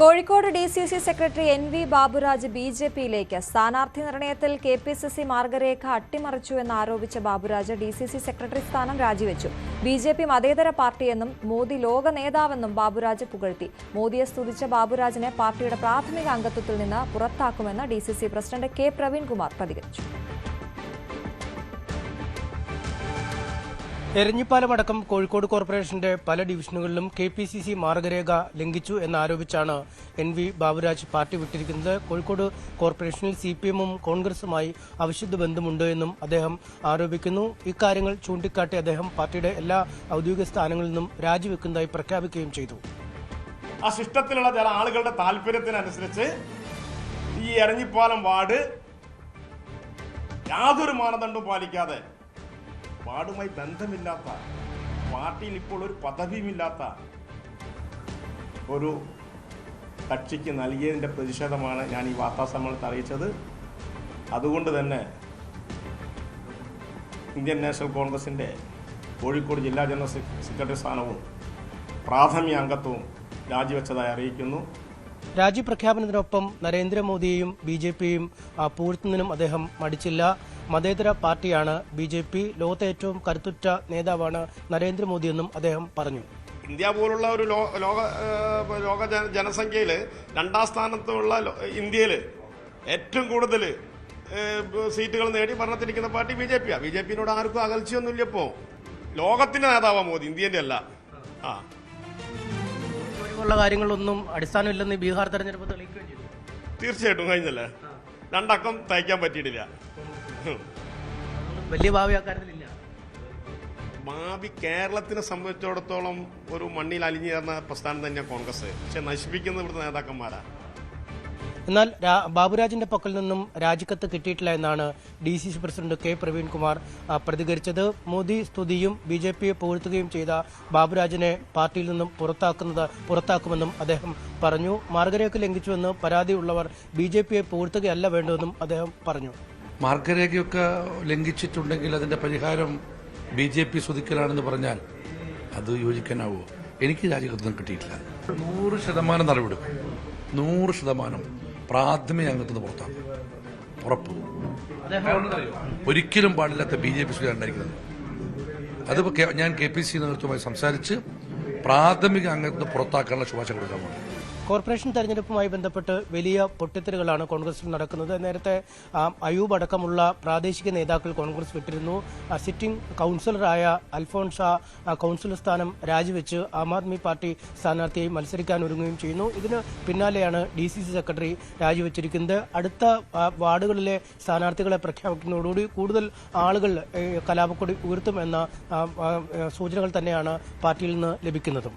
Kozhikode D C C secretary N V Baburaj B J പിയിലേക്ക് സ്ഥാനാർത്ഥി നിർണയത്തിൽ K P C C മാർഗരേഖ അട്ടിമറിച്ചു എന്നാരോപിച്ച Baburaj D C C secretary സ്ഥാനം രാജിവെച്ചു. ബി ജെ പി മതേതര പാർട്ടിയെന്നും മോദി ലോക നേതാവെന്നും ബാബുരാജ് പുകഴ്ത്തി. മോദിയെ സ്തുതിച്ച ബാബുരാജിനെ പാർട്ടിയുടെ പ്രാഥമിക അംഗത്വത്തിൽ നിന്ന് പുറത്താക്കുമെന്ന് D C C president K Praveenkumar പ്രതികരിച്ചു. എരഞ്ഞിപ്പാലമടക്കം കോഴിക്കോട് കോർപ്പറേഷന്റെ പല ഡിവിഷനുകളിലും കെ പി സി സി മാർഗരേഖ ലംഘിച്ചു എന്നാരോപിച്ചാണ് എൻ വി ബാബുരാജ് പാർട്ടി വിട്ടിരിക്കുന്നത്. കോഴിക്കോട് കോർപ്പറേഷനിൽ സി പി എമ്മും കോൺഗ്രസുമായി അവിശുദ്ധ ബന്ധമുണ്ട് എന്നും അദ്ദേഹം ആരോപിക്കുന്നു. ഇക്കാര്യങ്ങൾ ചൂണ്ടിക്കാട്ടി അദ്ദേഹം പാർട്ടിയുടെ എല്ലാ ഔദ്യോഗിക സ്ഥാനങ്ങളിൽ നിന്നും രാജിവെക്കുന്നതായി പ്രഖ്യാപിക്കുകയും ചെയ്തു. ആ സിസ്റ്റത്തിലുള്ള ചില ആളുകളുടെ താല്പര്യത്തിനനുസരിച്ച് ഈ എരഞ്ഞിപ്പാലം വാർഡ് യാതൊരു മാനദണ്ഡവും പാലിക്കാതെ വാർഡുമായി ബന്ധമില്ലാത്ത പാർട്ടിയിൽ ഇപ്പോൾ ഒരു പദവിയുമില്ലാത്ത ഒരു കക്ഷിക്ക് നൽകിയതിന്റെ പ്രതിഷേധമാണ് ഞാൻ ഈ വാർത്താ സമ്മേളനത്തിൽ അറിയിച്ചത്. അതുകൊണ്ട് തന്നെ ഇന്ത്യൻ നാഷണൽ കോൺഗ്രസിന്റെ കോഴിക്കോട് ജില്ലാ ജനറൽ സെക്രട്ടറി സ്ഥാനവും പ്രാഥമിക അംഗത്വവും രാജിവെച്ചതായി അറിയിക്കുന്നു. രാജ്യപ്രഖ്യാപനത്തിനൊപ്പം നരേന്ദ്രമോദിയെയും ബി ജെ പിയും പൂഴ്ത്തുന്നതിനും അദ്ദേഹം മടിച്ചില്ല. മതേതര പാർട്ടിയാണ് ബി ജെ പി. ലോകത്തെ ഏറ്റവും കരുത്തുറ്റ നേതാവാണ് നരേന്ദ്രമോദിയെന്നും അദ്ദേഹം പറഞ്ഞു. ഇന്ത്യ പോലുള്ള ഒരു ലോക ലോക ജനസംഖ്യയിൽ രണ്ടാം സ്ഥാനത്തുള്ള ഇന്ത്യയിൽ ഏറ്റവും കൂടുതൽ സീറ്റുകൾ നേടി ഭരണത്തിരിക്കുന്ന പാർട്ടി ബി ജെ പിയാണ് ബി ജെ പിന്നോട് ആർക്കും അകൽച്ചയൊന്നുമില്ല ഇപ്പോൾ ലോകത്തിന്റെ നേതാവാണ് മോദി ഇന്ത്യന്റെ അല്ല ആ. ഉള്ള കാര്യങ്ങളൊന്നും അടിസ്ഥാനമില്ലെന്ന് ബീഹാർ തെരഞ്ഞെടുപ്പ് തെളിയിക്കുകയും ചെയ്തു. തീർച്ചയായിട്ടും കഴിഞ്ഞല്ലേ രണ്ടക്കം തയ്ക്കാൻ പറ്റിയിട്ടില്ല. വലിയ ഭാവി അക്കാര്യത്തിലില്ല ഭാവി കേരളത്തിനെ സംബന്ധിച്ചിടത്തോളം ഒരു മണ്ണിൽ അലിഞ്ഞു ചേർന്ന പ്രസ്ഥാനം തന്നെയാണ് കോൺഗ്രസ്. പക്ഷെ നശിപ്പിക്കുന്ന ഇവിടുത്തെ നേതാക്കന്മാരാണ് എന്നാൽ ബാബുരാജിന്റെ പക്കൽ നിന്നും രാജിക്കത്ത് കിട്ടിയിട്ടില്ല എന്നാണ് D C C president K Praveenkumar പ്രതികരിച്ചത്. മോദി സ്തുതിയും ബി ജെ പിയെ പുകഴ്ത്തുകയും ചെയ്ത ബാബുരാജിനെ പാർട്ടിയിൽ നിന്നും പുറത്താക്കുന്നത് പുറത്താക്കുമെന്നും അദ്ദേഹം പറഞ്ഞു. മാർഗരേഖ ലംഘിച്ചുവെന്ന് പരാതിയുള്ളവർ ബി ജെ പിയെ പുകഴ്ത്തുകയല്ല വേണ്ടതെന്നും അദ്ദേഹം പറഞ്ഞു. മാർഗരേഖയൊക്കെ ലംഘിച്ചിട്ടുണ്ടെങ്കിൽ അതിന്റെ പരിഹാരം ബി ജെ പി സ്തുതിക്കലാണെന്ന് പറഞ്ഞാൽ അത് യോജിക്കാനാവുമോ? എനിക്ക് രാജികത്വം കിട്ടിയിട്ടില്ല. നൂറ് ശതമാനം നടപടി നൂറ് ശതമാനം. പ്രാഥമിക അംഗത്വം പുറത്താക്കും. ഉറപ്പ്. ഒരിക്കലും പാടില്ലാത്ത ബി ജെ പി ഉണ്ടായിരിക്കുന്നത് അതിപ്പോ ഞാൻ കെ പി സി നേതൃത്വമായി സംസാരിച്ച് പ്രാഥമിക അംഗത്വം പുറത്താക്കാനുള്ള ശുപാർശ കൊടുക്കാൻ പോകുന്നു കോർപ്പറേഷൻ തെരഞ്ഞെടുപ്പുമായി ബന്ധപ്പെട്ട് വലിയ പൊട്ടിത്തെറികളാണ് കോൺഗ്രസിൽ നടക്കുന്നത്. നേരത്തെ അയൂബ് അടക്കമുള്ള പ്രാദേശിക നേതാക്കൾ കോൺഗ്രസ് വിട്ടിരുന്നു. സിറ്റിംഗ് കൗൺസിലറായ അൽഫോൺസ കൗൺസിലർ സ്ഥാനം രാജിവെച്ച് ആം ആദ്മി പാർട്ടി സ്ഥാനാർത്ഥിയായി മത്സരിക്കാൻ ഒരുങ്ങുകയും ചെയ്യുന്നു. ഇതിന് പിന്നാലെയാണ് ഡി സി സി സെക്രട്ടറി രാജിവെച്ചിരിക്കുന്നത്. അടുത്ത വാർഡുകളിലെ സ്ഥാനാർത്ഥികളെ പ്രഖ്യാപിക്കുന്നതോടുകൂടി കൂടുതൽ ആളുകൾ കലാപക്കൊടി ഉയർത്തുമെന്ന സൂചനകൾ തന്നെയാണ് പാർട്ടിയിൽ നിന്ന് ലഭിക്കുന്നതും.